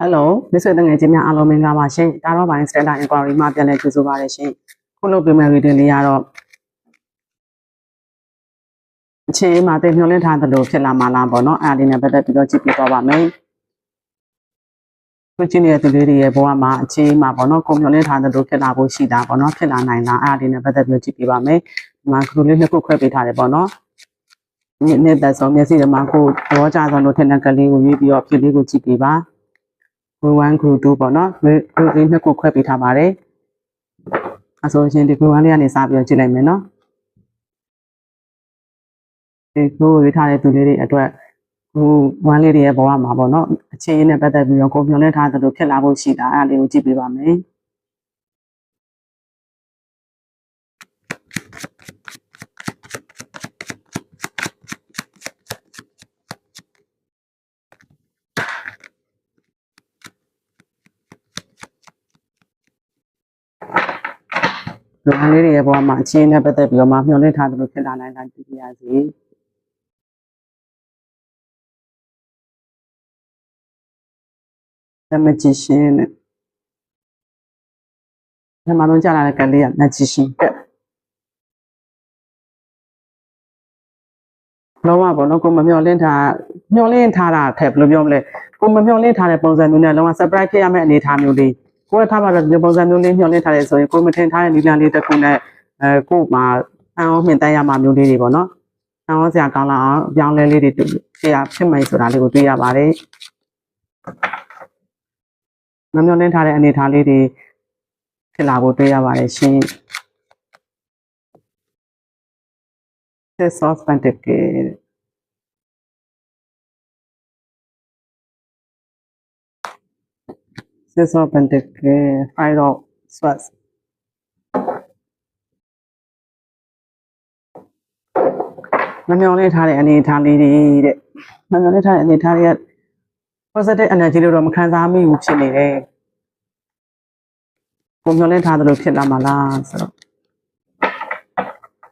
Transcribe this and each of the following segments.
ဟယ်လိုမိတ်ဆွေတငယ်ချင်းများအားလုံးမင်္ဂလာပါရှင်ဒါတော့ပိုင်း Stella Inquiry မှာပြန်လည်ကြိုဆိုပါရရှင်ခုလုပ်ပေးမယ့် reading လေးကတော့အချိန်မှာတင်မျှော်လင့်ထားသလိုဖြစ်လာမှာလားပေါ့နော်အဲ့ဒါလေးနဲ့ပတ်သက်ပြီးတော့ကြည့်ပြသွားပါမယ်ခုချင်းနေတဲ့သူလေးတွေရဲ့ဘဝမှာအချိန်မှာပေါ့နော်ကိုမျှော်လင့်ထားသလိုဖြစ်လာဖို့ရှိတာပေါ့နော်ဖြစ်လာနိုင်လားအဲ့ဒါလေးနဲ့ပတ်သက်ပြီးတော့ကြည့်ပြပါမယ်ဒီမှာခုလေးနှစ်ခုခွဲပေးထားတယ်ပေါ့နော်ညနေသက်ဆုံးမျက်စိထဲမှာကိုဘောကြဆုံးလို့ထင်တဲ့ကလေးကိုရွေးပြီးတော့ဖြစ်လေးကိုကြည့်ပြပါ group 1 group 2ပေါ့နော် group လေးနှစ်ခုခွဲပေးထားပါတယ်အဆိုရှင်ဒီ group 1လေးကနေစပြီးတော့ကြည့်လိုက်မယ်နော်ဒီ group ကိုရေးထားတဲ့သူလေးတွေအတွက် group 1လေးတွေရဲ့ဘဝမှာပေါ့နော်အခြေအနေနဲ့ပတ်သက်ပြီးတော့ကိုမျှော်လင့်ထားသလိုဖြစ်လာဖို့ရှိတာအဲ့ဒါလေးကိုကြည့်ပေးပါမယ် လူဟန်လေးတွေရဲ့ဘဝမှာအခြေအနေနဲ့ပတ်သက်ပြီးတော့မှမျှော်လင့်ထားသလိုဖြစ်လာနိုင်တာကြည့်ပြရစီ။ The magician နဲ့ပထမဆုံးကြာလာတဲ့ကလေးက magician ကလောကပေါ့နော်ကိုမမျှော်လင့်ထားမျှော်လင့်ထားတာထက်ဘယ်လိုပြောမလဲကိုမမျှော်လင့်ထားတဲ့ပုံစံမျိုးနဲ့လောက surprise ဖြစ်ရမယ့်အနေအထားမျိုးလေး ကိုကထားပါတော့ဒီပုံစံမျိုးလေးမျှော်လင့်ထားတယ်ဆိုရင်ကိုမထင်ထားတဲ့နီလန်လေးတစ်ခုနဲ့အဲကို့မှာအံ့ဩမြင်တမ်းရမှာမျိုးလေးတွေပေါ့နော်အံ့ဩစရာကောင်းလာအောင်အပြောင်းလဲလေးတွေဖြစ်ရဖြစ်မယ်ဆိုတာလေးကိုတွေ့ရပါတယ်မမျှော်လင့်ထားတဲ့အနေအထားလေးတွေဖြစ်လာဖို့တွေ့ရပါတယ်ရှင် Six of Pentacles 6 of Pentacles Five of Swords မမျောလင့်ထားတဲ့အနေအထားလေးတွေတဲ့မမျောလင့်ထားတဲ့အနေအထားတွေက positive energy လို့တော့မခံစားမိဘူးဖြစ်နေတယ်ကိုမျောလင့်ထားသလိုဖြစ်လာမှာလားဆိုတော့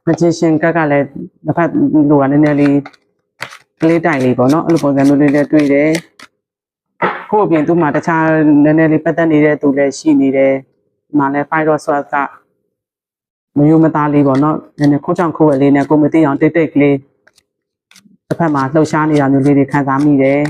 magician ကကလည်းတစ်ဖက်လိုကနည်းနည်းလေးကလေးတိုင်လေးပေါ့နော်အဲ့လိုပုံစံမျိုးလေးလည်းတွေ့တယ် ကို့အပြင်သူ့မှာတခြားနည်းနည်းလေးပတ်သက်နေတဲ့သူလည်းရှိနေတယ်ဒီမှာလည်း five dot sword ကမယုံမသားလေးပေါ့နော်နည်းနည်းခိုးချောင်ခိုးဝဲလေးနဲ့ကိုမသိအောင်တိတ်တိတ်ကလေးတစ်ဖက်မှာလှုပ်ရှားနေတာမျိုးလေးတွေခံစားမိတယ်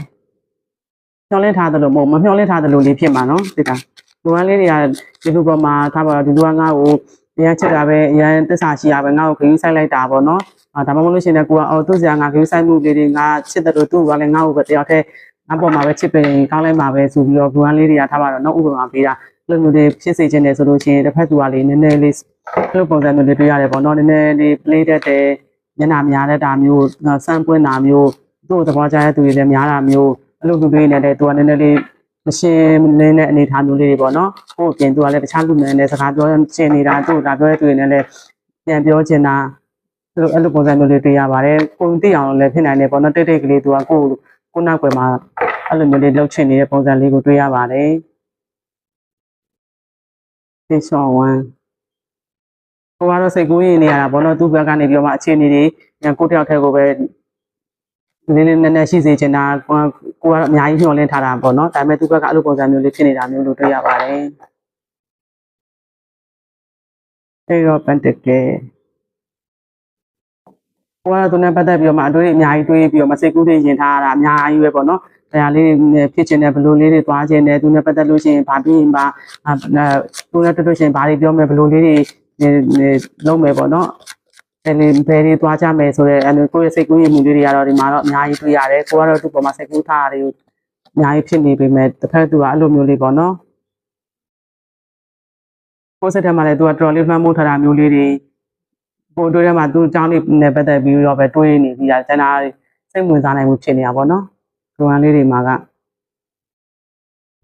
မျောလင့်ထားသလိုမဟုတ်မမျောလင့်ထားသလိုလေးဖြစ်မှာနော်သိတာလူဝမ်းလေးတွေကဒီလူပေါ်မှာထားပါတော့ဒီလူကငါ့ကိုအရန်ချစ်တာပဲအရန်တစ္ဆာရှိရပဲငါ့ကိုခရီးဆိုင်လိုက်တာပေါ့နော်အာဒါမှမဟုတ်လို့ရှိရင်လည်းကိုကအော်သူ့စရာငါခရီးဆိုင်မှုလေးတွေငါချစ်တယ်လို့သူ့ကလည်းငါ့ကိုပဲတယောက်တည်း ငါပေါ်မှာပဲချစ်ပင်ကောင်းလိုက်မှာပဲဆိုပြီးတော့လူဝမ်းလေးတွေကထားပါတော့နော်ဥပမာပေးတာအဲ့လိုမျိုးတွေဖြစ်စေခြင်းတယ်ဆိုလို့ရှိရင်တစ်ဖက်သူကလေးနည်းနည်းလေးအဲ့လိုပုံစံမျိုးလေးတွေ့ရတယ်ပေါ့နော်နည်းနည်းလေး play တတ်တယ်မျက်နှာများတဲ့တာမျိုးစမ်းပွင့်တာမျိုးသူ့သဘောကျတဲ့သူတွေလည်းများတာမျိုးအဲ့လိုလူတွေနဲ့လည်းသူကနည်းနည်းလေးမရှင်းလင်းတဲ့အနေအထားမျိုးလေးတွေပေါ့နော်ဟိုအပြင်သူကလည်းတခြားလူတွေနဲ့စကားပြောချင်နေတာသူ့ကပြောတဲ့သူတွေနဲ့လည်းပြန်ပြောချင်တာအဲ့လိုအဲ့လိုပုံစံမျိုးလေးတွေ့ရပါတယ်ကိုသိအောင်လည်းဖြစ်နိုင်တယ်ပေါ့နော်တိတ်တိတ်ကလေးသူကကို ကိုနောက်ွယ်မှာအဲ့လိုမျိုးလေးလှုပ်ချင်နေတဲ့ပုံစံလေးကိုတွေ့ရပါတယ်သိချောင်းဝမ်းကိုကတော့စိတ်ကူးရင်နေရတာဘောနော်သူ့ဘက်ကနေပြီးတော့မှအခြေအနေတွေညာကိုတယောက်တည်းကိုပဲနည်းနည်းနည်းနည်းရှိစေချင်တာကိုကကိုကတော့အများကြီးညှော်လင့်ထားတာပေါ့နော်ဒါပေမဲ့သူ့ဘက်ကအဲ့လိုပုံစံမျိုးလေးဖြစ်နေတာမျိုးလို့တွေ့ရပါတယ်အဲ့တော့ပန်တကယ် ကိုကတော့သူနဲ့ပတ်သက်ပြီးတော့မှအတွေ့အများကြီးတွေးပြီးတော့မစိတ်ကူးတွေရင်ထားရတာအများကြီးပဲပေါ့နော်တရားလေးတွေဖြစ်ချင်တယ်ဘလို့လေးတွေသွားချင်တယ်သူနဲ့ပတ်သက်လို့ရှိရင်ဘာပြီးရင်ဘာသူနဲ့တွေ့လို့ရှိရင်ဘာတွေပြောမယ်ဘလို့လေးတွေလုံးမယ်ပေါ့နော်အဲ့ဒီဘယ်တွေသွားကြမယ်ဆိုတော့အဲ့ကိုယ့်ရဲ့စိတ်ကူးရင်မှုလေးတွေကတော့ဒီမှာတော့အများကြီးတွေ့ရတယ်ကိုကတော့သူ့ပေါ်မှာစိတ်ကူးထားတာတွေကိုအများကြီးဖြစ်နေပေမဲ့တစ်ဖက်သူကအဲ့လိုမျိုးလေးပေါ့နော်ကိုယ်စိတ်ထဲမှာလည်းသူကတော်လေးမှတ်မှုထားတာမျိုးလေးတွေ ကိုတွေးထဲမှာသူ့အကြောင်းလေးနဲ့ပတ်သက်ပြီးတော့ပဲတွေးနေပြီးတာကျန်တာစိတ်ဝင်စားနိုင်မှုဖြစ်နေတာပေါ့နော်ဒရိုဟန်လေးတွေမှာက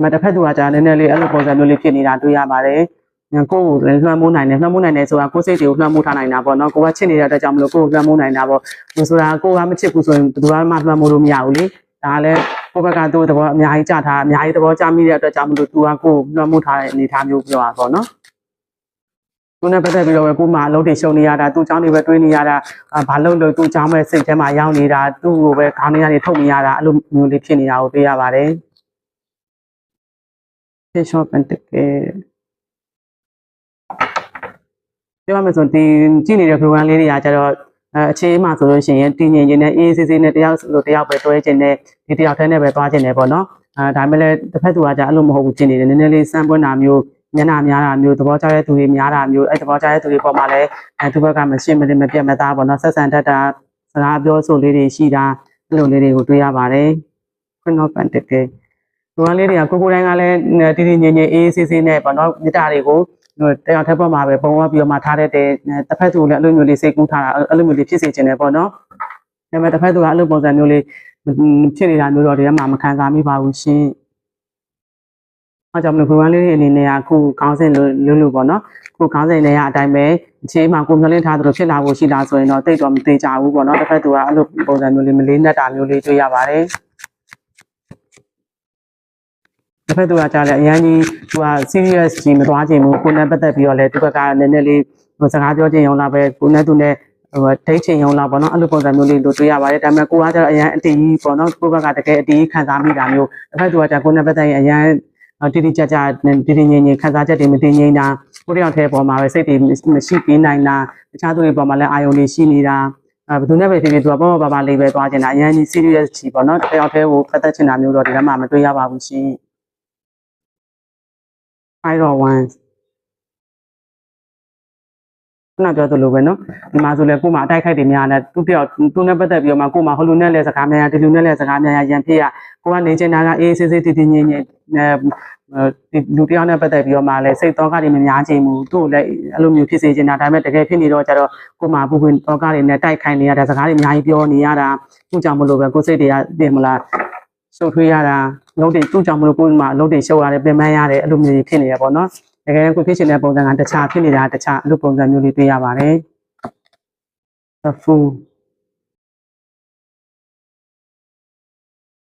မတစ်ဖက်သူကကြာနည်းနည်းလေးအဲ့လိုပုံစံမျိုးလေးဖြစ်နေတာတွေ့ရပါတယ်။ကိုယ့်ကိုလည်းလွှမ်းမိုးနိုင်တယ်လွှမ်းမိုးနိုင်တယ်ဆိုတာကိုယ်စိတ်တွေကိုလွှမ်းမိုးထားနိုင်တာပေါ့နော်။ကိုကချစ်နေတဲ့အတွက်ကြောင့်မလို့ကိုယ်ကိုလွှမ်းမိုးနိုင်တာပေါ့။ဒီဆိုတာကိုကမချစ်ဘူးဆိုရင်ဘယ်သူမှလွှမ်းမိုးလို့မရဘူးလေ။ဒါလည်းကိုယ့်ဘက်ကသူ့သဘောအများကြီးကြထားအများကြီးသဘောကျမိတဲ့အတွက်ကြောင့်မလို့သူကကိုယ်လွှမ်းမိုးထားတဲ့အနေအထားမျိုးပြောတာပေါ့နော်။ သူနဲ့ပတ်သက်ပြီးတော့ကိုမှအလုပ်တွေရှုံနေရတာသူ့เจ้าတွေပဲတွေးနေရတာဘာလို့လို့သူ့เจ้าမဲ့စိတ်ထဲမှာရောက်နေတာသူ့ကိုပဲခေါင်းထဲကနေထုတ်နေရတာအဲ့လိုမျိုးလေးဖြစ်နေတာကိုတွေ့ရပါတယ် Page of Pentacles ပြောရမယ်ဆိုရင်ဒီကြည့်နေတဲ့ program လေးတွေကကျတော့အဲအခြေအမှဆိုလို့ရှိရင်တည်ငြိမ်ခြင်းနဲ့အေးအေးဆေးဆေးနဲ့တယောက်လိုတယောက်ပဲတွဲခြင်းနဲ့ဒီတယောက်တည်းနဲ့ပဲသွားခြင်းနဲ့ပေါ့နော်အဲဒါပေမဲ့လည်းတစ်ဖက်သူကじゃအဲ့လိုမဟုတ်ဘူးဖြစ်နေတယ်နည်းနည်းလေးစမ်းပွင့်တာမျိုး မျက်နှာများတာမျိုးသဘောကျတဲ့သူတွေများတာမျိုးအဲသဘောကျတဲ့သူတွေပေါ်မှာလည်းအဲသူဘက်ကမရှင်းမလင်းမပြတ်မသားပေါ့နော်ဆက်ဆံတတ်တာစကားပြောဆိုလေးတွေရှိတာအဲ့လိုလေးတွေကိုတွေ့ရပါတယ် Queen of Pentacles ဒီကလေးတွေကကိုကိုတိုင်းကလည်းတည်တည်ငြိမ်ငြိမ်အေးအေးဆေးဆေးနဲ့ပေါ့နော်မြတ်တာတွေကိုဟိုတယောက်တစ်ပတ်မှာပဲပုံဝပြီးတော့မှထားတတ်တဲ့တစ်ဖက်သူလည်းအဲ့လိုမျိုးလေးစိတ်ကူးထားတာအဲ့လိုမျိုးလေးဖြစ်စေချင်တယ်ပေါ့နော်ဒါပေမဲ့တစ်ဖက်သူကအဲ့လိုပုံစံမျိုးလေးဖြစ်နေတာမျိုးတော့ဒီထဲမှာမခံစားမိပါဘူးရှင်။ အားကြောင့်မလို့ program လေးတွေအနေနဲ့ကခုခေါင်းစဉ်လို့လို့လို့ပေါ့နော်။ခုခေါင်းစဉ်တွေကအတိုင်းပဲအခြေမှာကိုမျှလင့်ထားသလိုဖြစ်လာဖို့ရှိလားဆိုရင်တော့တိတ်တော့မသေးကြဘူးပေါ့နော်။တစ်ဖက်သူကအဲ့လိုပုံစံမျိုးလေးမလေးနက်တာမျိုးလေးတွေ့ရပါတယ်။တစ်ဖက်သူကကြားလဲအရန်ကြီးသူက serious ကြီးမသွားချင်ဘူးကိုယ်နဲ့ပတ်သက်ပြီးတော့လဲသူဘက်ကနည်းနည်းလေးဟိုစကားပြောချင်ရုံလားပဲကိုယ်နဲ့သူနဲ့ဟိုဒိတ်ချင်ရုံလားပေါ့နော်အဲ့လိုပုံစံမျိုးလေးတို့တွေ့ရပါတယ်ဒါပေမဲ့ကိုကကျတော့အရန်အတီးကြီးပေါ့နော်ကိုယ့်ဘက်ကတကယ်အတီးခံစားမိတာမျိုးတစ်ဖက်သူကကျကိုယ်နဲ့ပတ်သက်ရင်အရန် တိတိကျကျတိတိငြိမ်ငြိမ်ခံစားချက်တွေမတင်ငြိမ်တာကိုယ်တယောက်တည်းပေါ်မှာပဲစိတ်တွေမရှိပေးနိုင်တာတခြားသူတွေပေါ်မှာလည်းအာယုံတွေရှိနေတာအဲဘယ်သူနဲ့ပဲဖြစ်ဖြစ်သူကပေါ့ပေါ့ပါပါလေးပဲသွားချင်တာအရန်ကြီး serious ကြီးပေါ့နော်တယောက်တည်းကိုဖတ်သက်ချင်တာမျိုးတော့ဒီထဲမှာမတွေ့ရပါဘူးရှင်5 or 1 ခုနပြောသလိုပဲနော်ဒီမှာဆိုလဲကို့မှာအတိုက်ခိုက်တွေများတယ်သူပြောသူနဲ့ပတ်သက်ပြီးတော့မှကို့မှာဟိုလူနဲ့လဲစကားများရဒီလူနဲ့လဲစကားများရရန်ဖြစ်ရကိုကနေချင်တာကအေးဆေးဆေးတည်တည်ငြိမ်ငြိမ်ဒီလူတယောက်နဲ့ပတ်သက်ပြီးတော့မှလည်းစိတ်တော့ကတွေမများချင်ဘူးသူ့ကိုလည်းအဲ့လိုမျိုးဖြစ်စေချင်တာဒါပေမဲ့တကယ်ဖြစ်နေတော့ကျတော့ကိုမှဘူးဝင်တော့ကတွေနဲ့တိုက်ခိုက်နေရတဲ့စကားတွေအများကြီးပြောနေရတာသူ့ကြောင့်မလို့ပဲကိုစိတ်တွေကတင်မလားရှုပ်ထွေးရတာလုံးတင်သူ့ကြောင့်မလို့ကိုမှလုံးတင်ရှုပ်ရတယ်ပြင်ပန်းရတယ်အဲ့လိုမျိုးဖြစ်နေရပါတော့ တကယ်ကိုဖြစ်ချင်တဲ့ပုံစံကတခြားဖြစ်နေတာတခြားအဲ့လိုပုံစံမျိုးလေးတွေ့ရပါတယ် the fool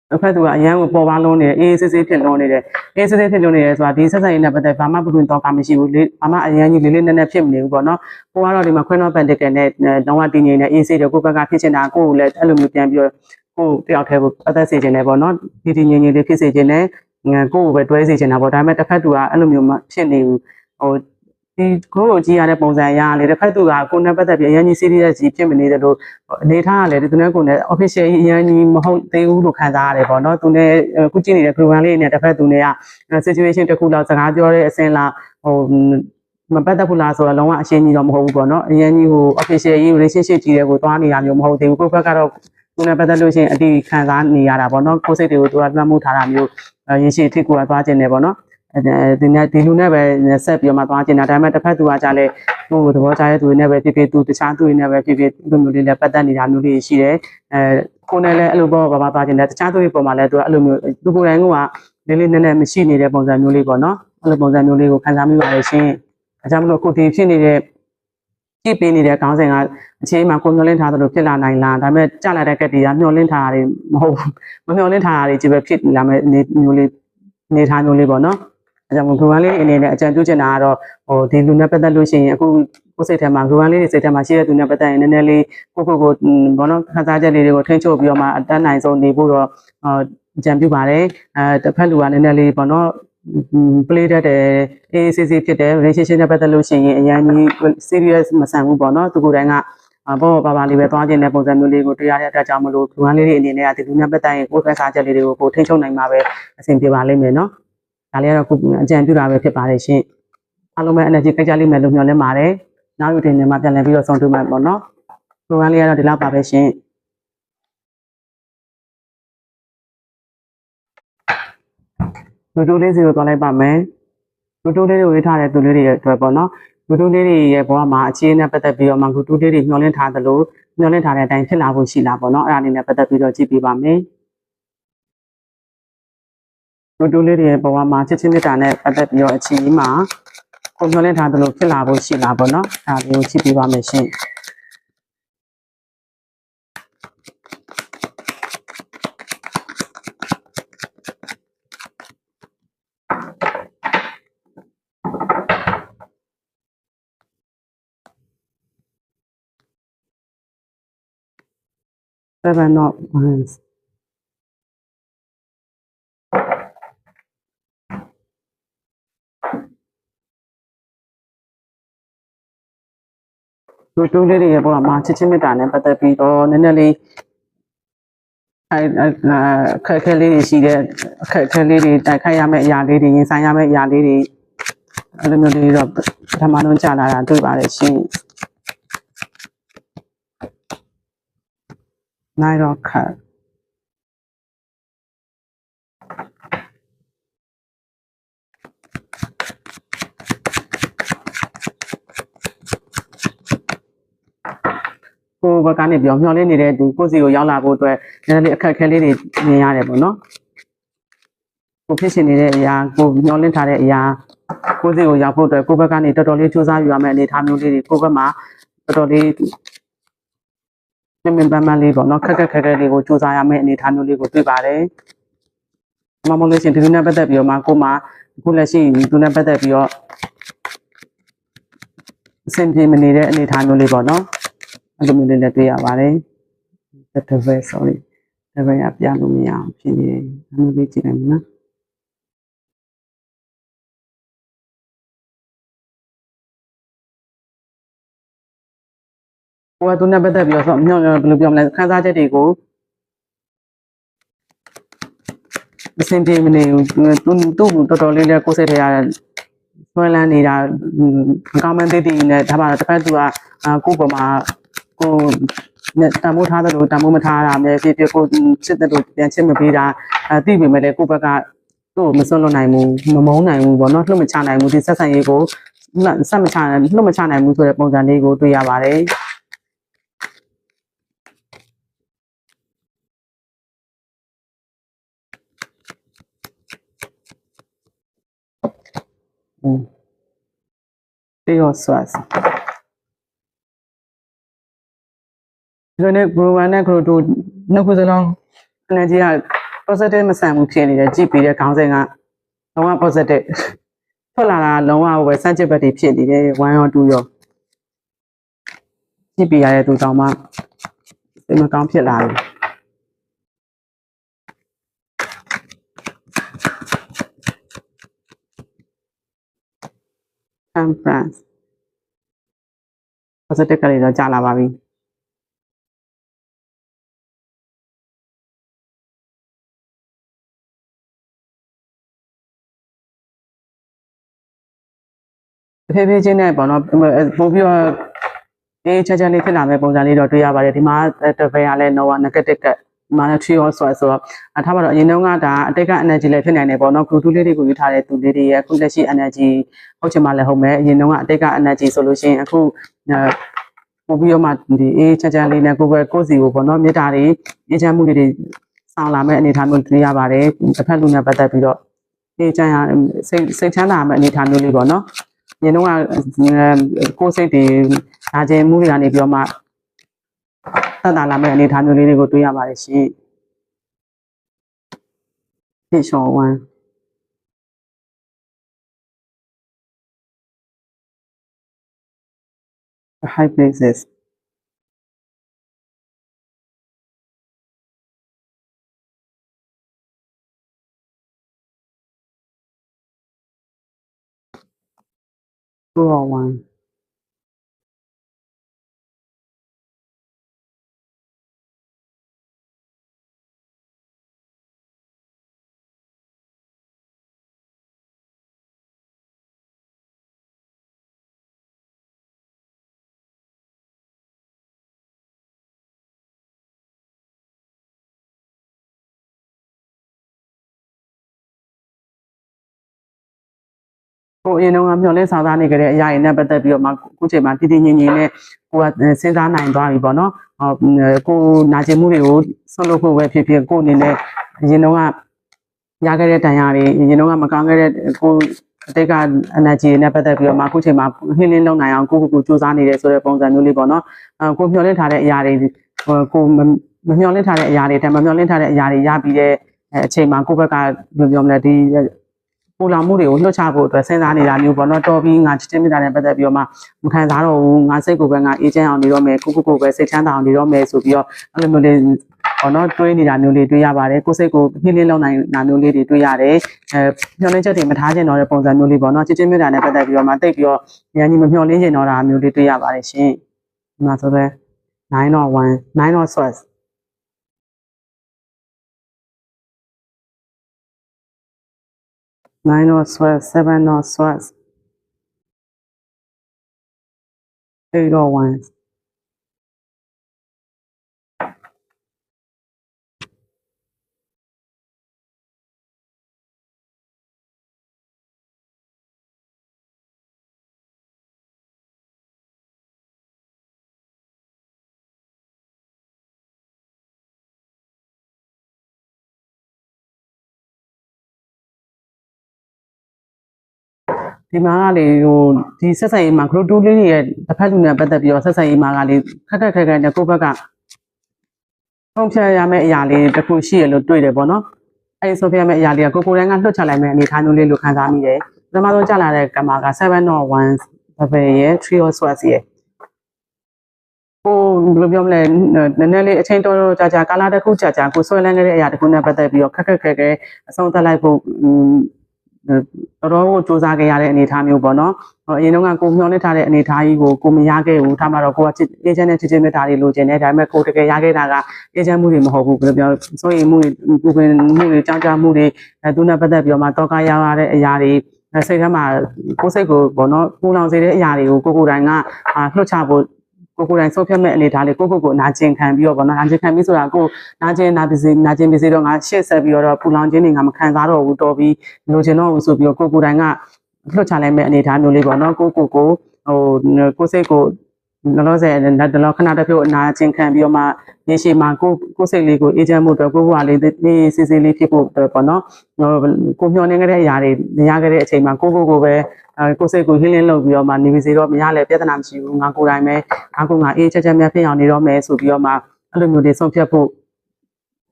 တစ်ဖက်သူကအရန်ကိုပေါ်ပါလုံးနေတယ်အေးစစ်စစ်ဖြစ်လုံးနေတယ်အေးစစ်စစ်ဖြစ်လုံးနေတယ်ဆိုတာဒီဆက်ဆံရေးနဲ့ပတ်သက်ဘာမှပူပင်တော့ကမရှိဘူးလေဘာမှအရန်ကြီးလေးလေးနက်နက်ဖြစ်မနေဘူးပေါ့နော်ကိုကတော့ဒီမှာခွင်းတော့ပန်တက်ကနဲ့တော့ဝတည်ငြိမ်နေအေးစစ်တယ်ကိုဘက်ကဖြစ်ချင်တာကိုကိုလည်းအဲ့လိုမျိုးပြန်ပြီးတော့ကိုတယောက်တည်းကိုအသက်စေချင်တယ်ပေါ့နော်ဒီဒီငြိမ်ငြိမ်လေးဖြစ်စေချင်တယ် ငါကိုကိုပဲတွဲစေချင်တာပေါ့ဒါပေမဲ့တစ်ဖက်သူကအဲ့လိုမျိုးမဖြစ်နေဘူးဟိုဒီကိုကိုကြည့်ရတဲ့ပုံစံရလေတစ်ဖက်သူကကိုနဲ့ပတ်သက်ပြီးအရင်ကြီး serious ကြီးဖြစ်မနေတယ်လို့အနေထားကလည်းဒီသူနဲ့ကိုနဲ့ official အရင်ကြီးမဟုတ်သေးဘူးလို့ခံစားရတယ်ပေါ့နော်သူနဲ့ခုကြည့်နေတဲ့ program လေးနဲ့တစ်ဖက်သူနဲ့က situation တစ်ခုလောက်စကားပြောတဲ့အဆင့်လောက်ဟိုမပတ်သက်ဘူးလားဆိုတော့လုံးဝအရှင်းကြီးတော့မဟုတ်ဘူးပေါ့နော်အရင်ကြီးဟို official ကြီး relationship ကြီးတဲ့ကိုသွားနေတာမျိုးမဟုတ်သေးဘူးကိုယ့်ဘက်ကတော့သူနဲ့ပတ်သက်လို့ရှိရင်အတီးခံစားနေရတာပေါ့နော်ကိုယ်စိတ်တွေကိုသူကလွှမ်းမိုးထားတာမျိုး ရင်းရှိထိကိုကသွားခြင်းနေပေါ့နော်အဲဒီနဲ့ဒီလူနဲ့ပဲဆက်ပြီးတော့မှသွားကျင်တာဒါပေမဲ့တစ်ဖက်သူကကြလဲဟိုသဘောကျတဲ့သူတွေနဲ့ပဲဖြစ်ဖြစ်သူတခြားသူတွေနဲ့ပဲဖြစ်ဖြစ်ဒီလိုမျိုးလေးလည်းပတ်သက်နေတာမျိုးလေးရှိတယ်အဲကိုယ်နဲ့လည်းအဲ့လိုပေါ့ဘာဘာသွားကျင်တယ်တခြားသူတွေပေါ်မှာလည်းသူကအဲ့လိုမျိုးသူကိုယ်တိုင်ကလေးလေးနည်းနည်းမရှိနေတဲ့ပုံစံမျိုးလေးပေါ့နော်အဲ့လိုပုံစံမျိုးလေးကိုခံစားမိပါတယ်ရှင်အဲကြောင့်မလို့ကိုဒီဖြစ်နေတဲ့ ကြည့်ပေးနေတဲ့ခေါင်းစဉ်ကအခြေအမှကိုမျောလင့်ထားသလိုဖြစ်လာနိုင်လားဒါပေမဲ့ကြလာတဲ့ကက်တီကမျောလင့်ထားတာတွေမဟုတ်ဘူးမမျောလင့်ထားတာတွေကြီးပဲဖြစ်လာမဲ့အနေမျိုးလေးအနေထားမျိုးလေးပေါ့နော်အဲကြောင့် program လေးအနေနဲ့အကြံပြုချင်တာကတော့ဟိုဒီလူနဲ့ပတ်သက်လို့ရှိရင်အခုကိုယ်စိတ်ထဲမှာ program လေးတွေစိတ်ထဲမှာရှိတဲ့သူနဲ့ပတ်သက်ရင်နည်းနည်းလေးကိုကိုကိုဘောနော်ခန်းစားချက်လေးတွေကိုထိန်းချုပ်ပြီးတော့မှအတတ်နိုင်ဆုံးနေဖို့တော့အကြံပြုပါတယ်အဲတစ်ဖက်လူကနည်းနည်းလေးဘောနော် play တတ်တယ်အေးဆေးဆေးဖြစ်တယ် relationship နဲ့ပတ်သက်လို့ရှိရင်အရင်ကြီး serious မဆန်ဘူးပေါ့နော်သူကိုယ်တိုင်ကဘောဘာဘာလေးပဲသွားခြင်းတဲ့ပုံစံမျိုးလေးကိုတွေ့ရတဲ့အတွက်ကြောင့်မလို့လူငန်းလေးတွေအနေနဲ့ကဒီလူနဲ့ပတ်သက်ရင်ကိုယ်ဖက်စားချက်လေးတွေကိုပိုထိန်းချုပ်နိုင်မှာပဲအဆင်ပြေပါလိမ့်မယ်နော်ဒါလေးကတော့ခုအကြံပြုတာပဲဖြစ်ပါတယ်ရှင်အားလုံးပဲ energy ခိုက်ကြလိမ့်မယ်လို့မျှော်လင့်ပါတယ်နောက်ယူတင်နေမှာပြန်လည်ပြီးတော့ဆုံးတွေ့မှာပေါ့နော် program လေးကတော့ဒီလောက်ပါပဲရှင် လူတို့လေးစီကိုသွားလိုက်ပါမယ်လူတို့လေးတွေဝေးထားတဲ့သူလေးတွေအတွက်ပေါ့နော်လူတို့လေးတွေရဲ့ဘဝမှာအခြေအနေနဲ့ပတ်သက်ပြီးတော့မှလူတို့လေးတွေညှော်လင့်ထားသလိုညှော်လင့်ထားတဲ့အတိုင်းဖြစ်လာဖို့ရှိလားပေါ့နော်အဲ့ဒါလေးနဲ့ပတ်သက်ပြီးတော့ကြည့်ပြပါမယ်လူတို့လေးတွေရဲ့ဘဝမှာချစ်ချင်းမြတ်တာနဲ့ပတ်သက်ပြီးတော့အခြေအနေမှာကိုညှော်လင့်ထားသလိုဖြစ်လာဖို့ရှိလားပေါ့နော်အဲ့ဒါလေးကိုကြည့်ပြပါမယ်ရှင် seven of wands. Two two လေးတွေရပေါ့မှာချစ်ချင်းမေတ္တာနဲ့ပတ်သက်ပြီးတော့နည်းနည်းလေးအဲအခက်အခဲလေးတွေရှိတဲ့အခက်အခဲလေးတွေတိုက်ခိုက်ရမယ့်အရာလေးတွေရင်ဆိုင်ရမယ့်အရာလေးတွေအဲ့လိုမျိုးလေးတော့ပထမဆုံးကြာလာတာတွေ့ပါတယ်ရှင်။ နိုင်တော့ခတ်ကိုယ်ဘက်ကနေပြောမျောလင်းနေတဲ့သူကိုယ့်စီကိုရောက်လာဖို့အတွက်နည်းနည်းလေးအခက်အခဲလေးတွေမြင်ရတယ်ပေါ့နော်ကိုဖြစ်ရှင်နေတဲ့အရာကိုမျောလင်းထားတဲ့အရာကိုယ့်စီကိုရောက်ဖို့အတွက်ကိုယ့်ဘက်ကနေတော်တော်လေးစူးစမ်းယူရမယ့်အနေအထားမျိုးလေးတွေကိုယ့်ဘက်မှာတော်တော်လေး မြင်မြင်ပန်းပန်းလေးပေါ့နော်ခက်ခက်ခက်ခက်လေးကိုစူးစမ်းရမယ့်အနေအထားမျိုးလေးကိုတွေ့ပါတယ်မမလို့ရှင်ဒီလိုနဲ့ပတ်သက်ပြီးတော့မှကိုယ်မှာအခုလက်ရှိဒီလိုနဲ့ပတ်သက်ပြီးတော့အဆင်ပြေမနေတဲ့အနေအထားမျိုးလေးပေါ့နော်အဲ့လိုမျိုးလေးလည်းတွေ့ရပါတယ် the way sorry the way အပြလို့မရအောင်ဖြစ်နေတယ်အမှုလေးကြည့်လိုက်မယ် ကိုကသူနဲ့ပတ်သက်ပြီးတော့ဆိုညောင်းဘယ်လိုပြောမလဲခန်းစားချက်တွေကိုအဆင်ပြေမနေဘူးသူသူ့တော်တော်လေးလည်းကိုယ်စိတ်ထဲရဆွဲလန်းနေတာအကောင်းမှန်းသိသိနဲ့ဒါပါတော့တစ်ဖက်သူကကိုယ့်ပေါ်မှာကိုနဲ့တမိုးထားတယ်လို့တမိုးမထားတာမျိုးဖြစ်ဖြစ်ကိုချစ်တယ်လို့ပြန်ချစ်မပေးတာအဲသိပေမဲ့လည်းကိုယ့်ဘက်ကသူ့ကိုမစွန့်လွတ်နိုင်ဘူးမမုန်းနိုင်ဘူးပေါ့နော်လှုပ်မချနိုင်ဘူးဒီဆက်ဆံရေးကိုဆက်မချနိုင်လှုပ်မချနိုင်ဘူးဆိုတဲ့ပုံစံလေးကိုတွေ့ရပါတယ် อืมတေရောဆွတ်ဒီလိုနဲ့ group 1နဲ့ group 2နှစ်ခုစလုံး energy က positive မဆန်ဘူးဖြစ်နေတယ်ကြည့်ပြီးတဲ့ခေါင်းစဉ်ကလုံးဝ positive ထွက်လာတာလုံးဝပဲစမ်းချစ်ဘက်တွေဖြစ်နေတယ်1ရော2ရောကြည့်ပြီးရတဲ့သူတောင်မှစိတ်မကောင်းဖြစ်လာတယ် conference positive ကလေးတော့ကြာလာပါပြီတဖြည်းဖြည်းချင်းနဲ့ပေါ့နော်ပုံပြီးတော့အေးချာချာလေးဖြစ်လာမဲ့ပုံစံလေးတော့တွေ့ရပါတယ်ဒီမှာတစ်ဖက်ကလည်း no negative က ဒီမှာလည်း tree also ဆိုတော့အထားပါတော့အရင်တုန်းကဒါအတိတ်က energy လည်းဖြစ်နိုင်တယ်ပေါ့နော် group 2လေးတွေကိုယူထားတဲ့သူလေးတွေရဲ့အခုလက်ရှိ energy ဟုတ်ချင်မှလည်းဟုတ်မယ်အရင်တုန်းကအတိတ်က energy ဆိုလို့ရှိရင်အခုပို့ပြီးတော့မှဒီအေးချာချာလေးနဲ့ကိုယ်ပဲကိုယ်စီကိုပေါ့နော်မြေတာတွေအေးချမ်းမှုတွေတွေဆောင်လာမဲ့အနေအထားမျိုးတွေ့ရပါတယ်တစ်ဖက်လူနဲ့ပတ်သက်ပြီးတော့အေးချမ်းရစိတ်စိတ်ချမ်းသာမဲ့အနေအထားမျိုးလေးပေါ့နော်ညတော့ကကိုယ်စိတ်တွေဓာကျင်မှုတွေကနေပြီးတော့မှ သက်သာလာမဲ့အနေအထားမျိုးလေးတွေကိုတွေ့ရပါတယ်ရှင်ဖြစ်ရှော်ဝမ်း the high places 2 ကိုအရင်တော့မျောလင်းဆောင်စားနေကြတဲ့အရာတွေနဲ့ပတ်သက်ပြီးတော့မှအခုချိန်မှာတည်တည်ငြိမ်ငြိမ်နဲ့ကိုကစဉ်းစားနိုင်သွားပြီပေါ့နော်ဟောကိုနာကျင်မှုတွေကိုဆွတ်လို့ဖို့ပဲဖြစ်ဖြစ်ကိုအနေနဲ့အရင်တော့ကရခဲ့တဲ့တန်ရာတွေအရင်တော့ကမကောင်းခဲ့တဲ့ကိုအတိတ်က energy နဲ့ပတ်သက်ပြီးတော့မှအခုချိန်မှာဟင်းလင်းလုံနိုင်အောင်ကိုကိုကိုစူးစမ်းနေတယ်ဆိုတဲ့ပုံစံမျိုးလေးပေါ့နော်အဲကိုမျောလင်းထားတဲ့အရာတွေကိုမမျောလင်းထားတဲ့အရာတွေတမမျောလင်းထားတဲ့အရာတွေရပြီးတဲ့အချိန်မှာကိုဘက်ကဘယ်လိုပြောမလဲဒီ ပူလောင်မှုတွေကိုလွှတ်ချဖို့အတွက်စဉ်းစားနေတာမျိုးပေါ့နော်တော်ပြီးငါချစ်ချင်းမိတာနဲ့ပတ်သက်ပြီးတော့မှမခံစားတော့ဘူးငါစိတ်ကိုပဲငါအေးချမ်းအောင်နေတော့မယ်ကိုကိုကိုပဲစိတ်ချမ်းသာအောင်နေတော့မယ်ဆိုပြီးတော့အဲ့လိုမျိုးလေးပေါ့နော်တွေးနေတာမျိုးလေးတွေ့ရပါတယ်ကိုစိတ်ကိုနှင်းနှင်းလောက်နိုင်တာမျိုးလေးတွေတွေ့ရတယ်အဲမျှော်လင့်ချက်တွေမထားကျင်တော့တဲ့ပုံစံမျိုးလေးပေါ့နော်ချစ်ချင်းမိတာနဲ့ပတ်သက်ပြီးတော့မှတိတ်ပြီးတော့ဉာဏ်ကြီးမမျှော်လင့်ကျင်တော့တာမျိုးလေးတွေ့ရပါတယ်ရှင်ဒီမှာဆိုတော့9.1 9.6 nine or seven or eight or one. ဒီမှာကလေဟိုဒီဆက်ဆံရေးမှာ group 2လေးတွေရဲ့တစ်ဖက်လူနဲ့ပတ်သက်ပြီးတော့ဆက်ဆံရေးမှာကလေခက်ခက်ခက်ခက်နဲ့ကိုယ့်ဘက်ကဖုံးဖြတ်ရမယ့်အရာလေးတစ်ခုရှိရလို့တွေ့တယ်ပေါ့နော်အဲဒီဆုံးဖြတ်ရမယ့်အရာလေးကကိုကိုယ်တိုင်ကလွှတ်ချလိုက်မယ့်အနေအထားမျိုးလေးလို့ခံစားမိတယ်ပထမဆုံးကြာလာတဲ့ကမ္ဘာက7 or 1 level ရဲ့3 or source ရဲ့ဟိုဘယ်လိုပြောမလဲနည်းနည်းလေးအချိန်တော်တော်ကြာကြာကာလတစ်ခုကြာကြာကိုဆွဲလန်းခဲ့တဲ့အရာတစ်ခုနဲ့ပတ်သက်ပြီးတော့ခက်ခက်ခက်ခဲအဆုံးသတ်လိုက်ဖို့ တော်တော်ကိုစူးစမ်းခဲ့ရတဲ့အနေအထားမျိုးပေါ့နော်ဟိုအရင်တော့ကကိုမျှော်လင့်ထားတဲ့အနေအထားကြီးကိုကိုမရခဲ့ဘူးထားမှာတော့ကိုကအေဂျင့်နဲ့ချစ်ချင်းမြတ်တာတွေလိုချင်တယ်ဒါပေမဲ့ကိုတကယ်ရခဲ့တာကအေဂျင့်မှုတွေမဟုတ်ဘူးဘယ်လိုပြောစိုးရိမ်မှုတွေပူပင်မှုတွေကြောက်ကြမှုတွေအဲသူနဲ့ပတ်သက်ပြီးတော့မှတောကရရတဲ့အရာတွေစိတ်ထဲမှာကိုယ်စိတ်ကိုပေါ့နော်ပူလောင်စေတဲ့အရာတွေကိုကိုကိုယ်တိုင်ကလွှတ်ချဖို့ ကိုကိုယ်တိုင်ဆုံးဖြတ်မဲ့အနေထားလေးကိုကိုကိုနာကျင်ခံပြီးတော့ဗောနော်နာကျင်ခံပြီးဆိုတာကိုနာကျင်နာပစီနာကျင်ပစီတော့ငါရှေ့ဆက်ပြီးတော့ပူလောင်ခြင်းတွေငါမခံစားတော့ဘူးတော်ပြီးလိုချင်တော့ဘူးဆိုပြီးတော့ကိုကိုယ်တိုင်ကလွတ်ချလိုက်မဲ့အနေထားမျိုးလေးပေါ့နော်ကိုကိုကိုဟိုကိုစိတ်ကို လောလောဆယ်တလောခဏတစ်ဖြုတ်အနာကျင်ခံပြီးတော့မှရေရှည်မှာကိုကိုစိတ်လေးကိုအေးချမ်းမှုတော့ကိုဘဝလေးလေးစီစီလေးဖြစ်ဖို့ပေါ့နော်ဟိုကိုမျှော်နေခဲ့တဲ့အရာတွေမရခဲ့တဲ့အချိန်မှာကိုကိုကိုပဲအဲကိုစိတ်ကိုဟင်းလင်းလုပ်ပြီးတော့မှနေပါစေတော့မရလဲပြဿနာမရှိဘူးငါကိုယ်တိုင်ပဲငါကိုငါအေးချက်ချက်မြတ်ဖြစ်အောင်နေတော့မယ်ဆိုပြီးတော့မှအဲ့လိုမျိုးတွေဆုံးဖြတ်ဖို့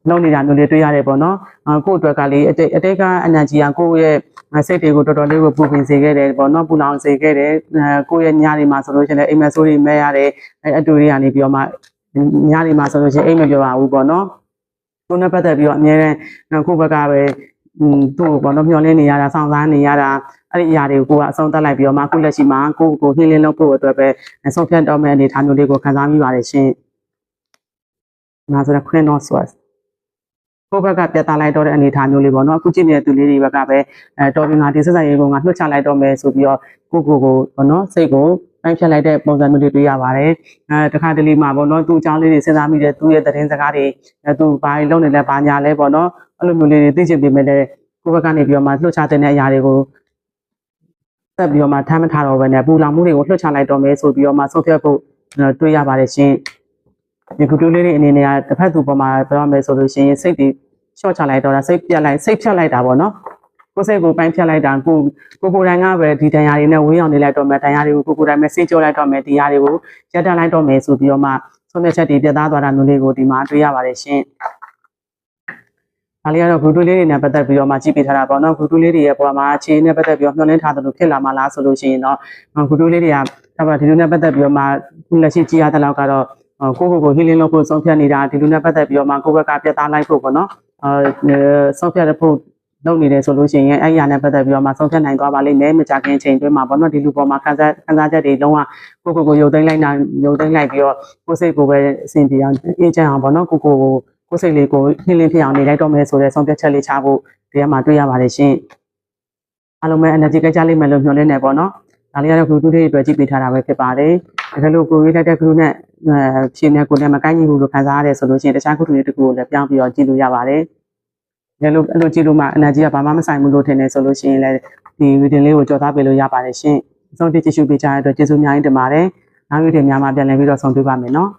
လုပ်နေတာမျိုးလေးတွေ့ရတယ်ပေါ့နော်။ကိုယ့်အတွက်ကလေးအတိတ်အတိတ်က energy ကကိုယ့်ရဲ့စိတ်တွေကိုတော်တော်လေးကိုပူပင်စေခဲ့တယ်ပေါ့နော်။ပူလောင်စေခဲ့တယ်။အဲကိုယ့်ရဲ့ညတွေမှာဆိုလို့ရှိရင်အိမ်မက်ဆိုးတွေမဲ့ရတယ်။အဲအတူတွေကနေပြီးတော့မှညတွေမှာဆိုလို့ရှိရင်အိမ်မပြောပါဘူးပေါ့နော်။ကိုယ်နဲ့ပတ်သက်ပြီးတော့အများနဲ့ကိုယ့်ဘက်ကပဲอืมသူ့ကိုပေါ့နော်မျောလင်းနေရတာစောင့်စားနေရတာအဲ့ဒီအရာတွေကိုကိုကအဆုံးသတ်လိုက်ပြီးတော့မှအခုလက်ရှိမှာကိုကိုနှင်းလင်းလုပ်ဖို့အတွက်ပဲဆုံးဖြတ်တော့မယ့်အနေအထားမျိုးလေးကိုခံစားမိပါတယ်ရှင်။နာဆိုရခွင်းတော့ဆို ကိုယ့်ဘက်ကပြတ်သားလိုက်တော့တဲ့အနေအထားမျိုးလေးပေါ့နော်အခုကြည့်နေတဲ့သူလေးတွေဘက်ကပဲအဲတော်ပြီငါဒီဆက်ဆံရေးကိုငါနှုတ်ချလိုက်တော့မယ်ဆိုပြီးတော့ကိုကိုကိုပေါ့နော်စိတ်ကိုပိုင်းဖြတ်လိုက်တဲ့ပုံစံမျိုးတွေတွေ့ရပါတယ်အဲတခါတလေမှာပေါ့နော်သူ့အကြောင်းလေးတွေစဉ်းစားမိတဲ့သူ့ရဲ့သတင်းစကားတွေအဲသူဘာတွေလုပ်နေလဲဘာညာလဲပေါ့နော်အဲ့လိုမျိုးလေးတွေသိချင်ပေမဲ့လည်းကိုယ့်ဘက်ကနေပြီးတော့မှလှုပ်ချတဲ့အရာတွေကိုဆက်ပြီးတော့မှထမ်းမထားတော့ဘဲနဲ့ပူလောင်မှုတွေကိုလှုပ်ချလိုက်တော့မယ်ဆိုပြီးတော့မှဆုံးဖြတ်ဖို့တွေ့ရပါတယ်ရှင်ဒီကုတူလေးတွေအနေနဲ့ကတစ်ဖက်သူပေါ်မှာပြောရမယ်ဆိုလို့ရှိရင်စိတ်တွေ ရှော့ချလိုက်တော့တာစိတ်ပြတ်လိုက်စိတ်ဖြတ်လိုက်တာပေါ့နော်ကိုယ်စိတ်ကိုပိုင်းဖြတ်လိုက်တာကိုကိုကိုယ်တိုင်ကပဲဒီတန်ရာတွေနဲ့ဝင်းအောင်နေလိုက်တော့မယ်တန်ရာတွေကိုကိုကိုယ်တိုင်ပဲစိတ်ကြောလိုက်တော့မယ်ဒီရာတွေကိုရက်တက်လိုက်တော့မယ်ဆိုပြီးတော့မှဆုံးဖြတ်ချက်တွေပြတ်သားသွားတာမျိုးလေးကိုဒီမှာတွေ့ရပါတယ်ရှင်ဒါလေးကတော့ဂရုတူလေးတွေနဲ့ပတ်သက်ပြီးတော့မှကြည့်ပေးထားတာပေါ့နော်ဂရုတူလေးတွေရဲ့ပေါ်မှာအခြေအနေနဲ့ပတ်သက်ပြီးတော့မျှော်လင့်ထားသလိုဖြစ်လာမှလားဆိုလို့ရှိရင်တော့ဂရုတူလေးတွေကဒါပေမဲ့ဒီလိုနဲ့ပတ်သက်ပြီးတော့မှလက်ရှိကြည့်ရတဲ့လောက်ကတော့ကိုကိုကိုဟီလင်းလုပ်ဖို့ဆုံးဖြတ်နေတာဒီလိုနဲ့ပတ်သက်ပြီးတော့မှကိုယ့်ဘက်ကပြတ်သားလိုက်ဖို့ပေါ့နော် အဲဆုံးဖြတ်ဖို့လုပ်နေတယ်ဆိုလို့ရှိရင်အဲ့ရနဲ့ပတ်သက်ပြီးတော့မှဆုံးဖြတ်နိုင်သွားပါလိမ့်မယ်မကြခင်ချိန်တွင်းမှာပေါ့နော်ဒီလူပေါ်မှာခံစားခံစားချက်တွေလုံးဝကိုကိုကိုရုပ်သိမ်းလိုက်တာရုပ်သိမ်းလိုက်ပြီးတော့ကိုယ်စိတ်ကိုပဲအဆင်ပြေအောင်အေးချမ်းအောင်ပေါ့နော်ကိုကိုကိုကိုယ်စိတ်လေးကိုနှင်းလင်းဖြစ်အောင်နေလိုက်တော့မယ်ဆိုတဲ့ဆုံးဖြတ်ချက်လေးချဖို့ဒီကမှာတွေ့ရပါတယ်ရှင်အားလုံးပဲ energy ကြကြလိမ့်မယ်လို့မျှော်လင့်နေပေါ့နော်ဒါလေးကတော့ group 2တွေအတွက်ကြည့်ပေးထားတာပဲဖြစ်ပါတယ် တကယ်လို့ကိုရေးလိုက်တဲ့ group နဲ့ဖြည့်နေကိုလည်းမကိုင်းညီဘူးလို့ခံစားရတယ်ဆိုလို့ရှိရင်တခြား group တွေတကူကိုလည်းပြောင်းပြီးတော့ကြည့်လို့ရပါတယ်တကယ်လို့အဲ့လိုကြည့်လို့မှ energy ကဘာမှမဆိုင်ဘူးလို့ထင်နေဆိုလို့ရှိရင်လည်းဒီ reading လေးကိုကြော်သားပေးလို့ရပါတယ်ရှင်အဆုံးထိကြည့်ရှုပေးကြတဲ့အတွက်ကျေးဇူးအများကြီးတင်ပါတယ်နောက် video များမှာပြန်လည်ပြီးတော့ဆုံတွေ့ပါမယ်နော်